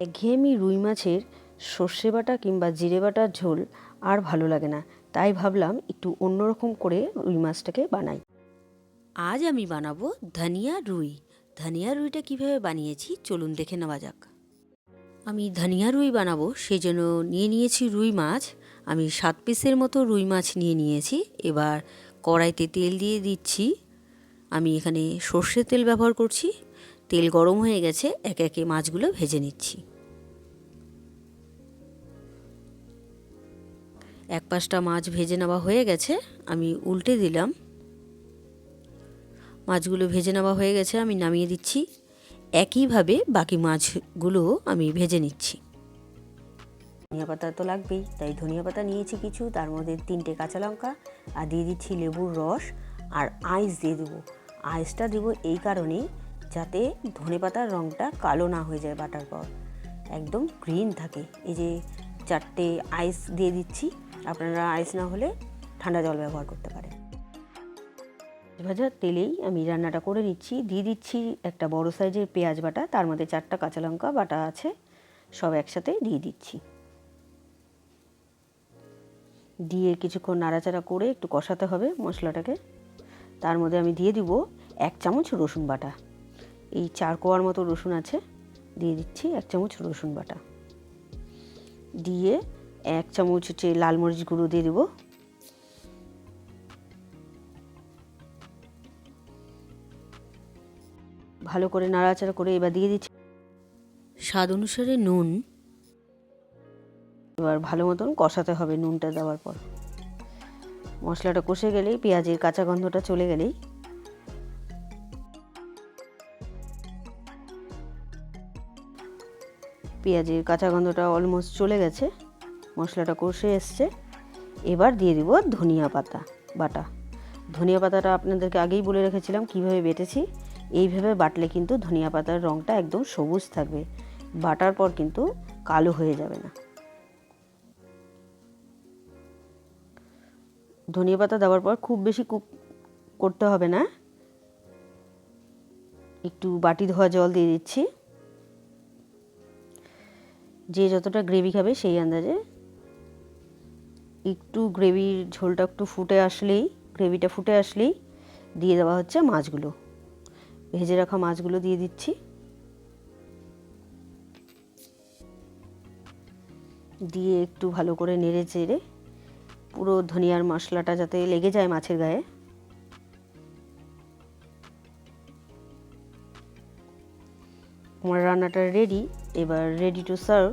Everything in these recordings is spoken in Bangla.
ঘেয়েমি রুই মাছের সর্ষে বাটা কিংবা জিরে বাটার ঝোল আর ভালো লাগে না। তাই ভাবলাম একটু অন্যরকম করে রুই মাছটাকে বানাই। আজ আমি বানাবো ধনিয়া রুই। ধনিয়া রুইটা কীভাবে বানিয়েছি চলুন দেখে নেওয়া যাক। আমি ধনিয়া রুই বানাবো সেই জন্য নিয়ে নিয়েছি রুই মাছ। আমি সাত পিসের মতো রুই মাছ নিয়ে নিয়েছি। এবার কড়াইতে তেল দিয়ে দিচ্ছি। আমি এখানে সর্ষের তেল ব্যবহার করছি। তেল গরম হয়ে গেছে, একে একে মাছগুলো ভেজে নিচ্ছি। এক পাশটা মাছ ভেজে নেওয়া হয়ে গেছে, আমি উল্টে দিলাম। মাছগুলো ভেজে নেওয়া হয়ে গেছে, আমি নামিয়ে দিচ্ছি। একইভাবে বাকি মাছগুলো আমি ভেজে নিচ্ছি। ধনিয়া পাতা তো লাগবেই, তাই ধনিয়া পাতা নিয়েছি কিছু, তার মধ্যে তিনটে কাঁচা লঙ্কা, আর দিয়ে দিচ্ছি লেবুর রস, আর আইস দিয়ে দেবো। আইসটা দেবো এই কারণেই, যাতে ধনে পাতার রঙটা কালো না হয়ে যায় বাটার পর। একদম গ্রিন থাকে। এই যে চারটে আইস দিয়ে দিচ্ছি আপনারা আইস না হলে ঠান্ডা জল ব্যবহার করতে পারেন। ভাজা তেলেই আমি রান্নাটা করে নিচ্ছি। দিয়ে দিচ্ছি একটা বড় সাইজের পেঁয়াজ বাটা, তার মধ্যে চারটা কাঁচা লঙ্কা বাটা আছে, সব একসাথে দিয়ে দিচ্ছি। দিয়ে কিছুক্ষণ নাড়াচাড়া করে একটু কষাতে হবে মশলাটাকে। তার মধ্যে আমি দিয়ে দিব এক চামচ রসুন বাটা। এই চার কোয়ার মতো রসুন আছে, দিয়ে দিচ্ছি এক চামচ রসুন বাটা। দিয়ে এক চামচ হচ্ছে লাল মরিচ গুঁড়ো দিয়ে দেবো। ভালো করে নাড়াচাড়া করে এবার দিয়ে দিচ্ছি। স্বাদ অনুসারে নুন। এবার ভালো মতন কষাতে হবে নুনটা দেওয়ার পর। মশলাটা কষে গেলেই পেঁয়াজের কাঁচা গন্ধটা চলে গেলেই। পেঁয়াজের কাঁচা গন্ধটা অলমোস্ট চলে গেছে। মশলাটা কষে এসছে। এবার দিয়ে দিব ধনিয়া পাতা, বাটা। ধনিয়া পাতাটা আপনাদেরকে আগেই বলে রেখেছিলাম কীভাবে বেটেছি। এইভাবে বাটলে কিন্তু ধনিয়া পাতার রঙটা একদম সবুজ থাকবে। বাটার পর কিন্তু কালো হয়ে যাবে না। ধনিয়া পাতা দেওয়ার পর খুব বেশি কুক করতে হবে না। একটু বাটি ধোয়া জল দিয়ে দিচ্ছি। যে যতটা গ্রেভি খাবে সেই আন্দাজে একটু গ্রেভির ঝোলটা একটু ফুটে আসলেই, গ্রেভিটা ফুটে আসলেই দিয়ে দেওয়া হচ্ছে মাছগুলো। ভেজে রাখা মাছগুলো দিয়ে দিচ্ছি। দিয়ে একটু ভালো করে নেড়ে চেড়ে পুরো ধনিয়ার মশলাটা যাতে লেগে যায় মাছের গায়ে। আমার রান্নাটা রেডি এবার রেডি টু সার্ভ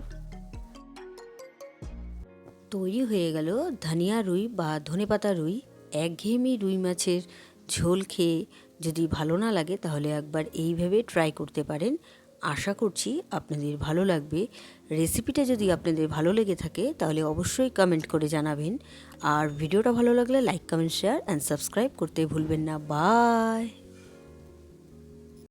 তৈরি হয়ে গেল ধনিয়া রুই বা ধনেপাতা রুই। একঘেয়েমি রুই মাছের ঝোল খেয়ে যদি ভালো না লাগে তাহলে একবার এইভাবে ট্রাই করতে পারেন। আশা করছি আপনাদের ভালো লাগবে। রেসিপিটা যদি আপনাদের ভালো লেগে থাকে তাহলে অবশ্যই কমেন্ট করে জানাবেন। আর ভিডিওটা ভালো লাগলে like comment share and subscribe করতে ভুলবেন না। বাই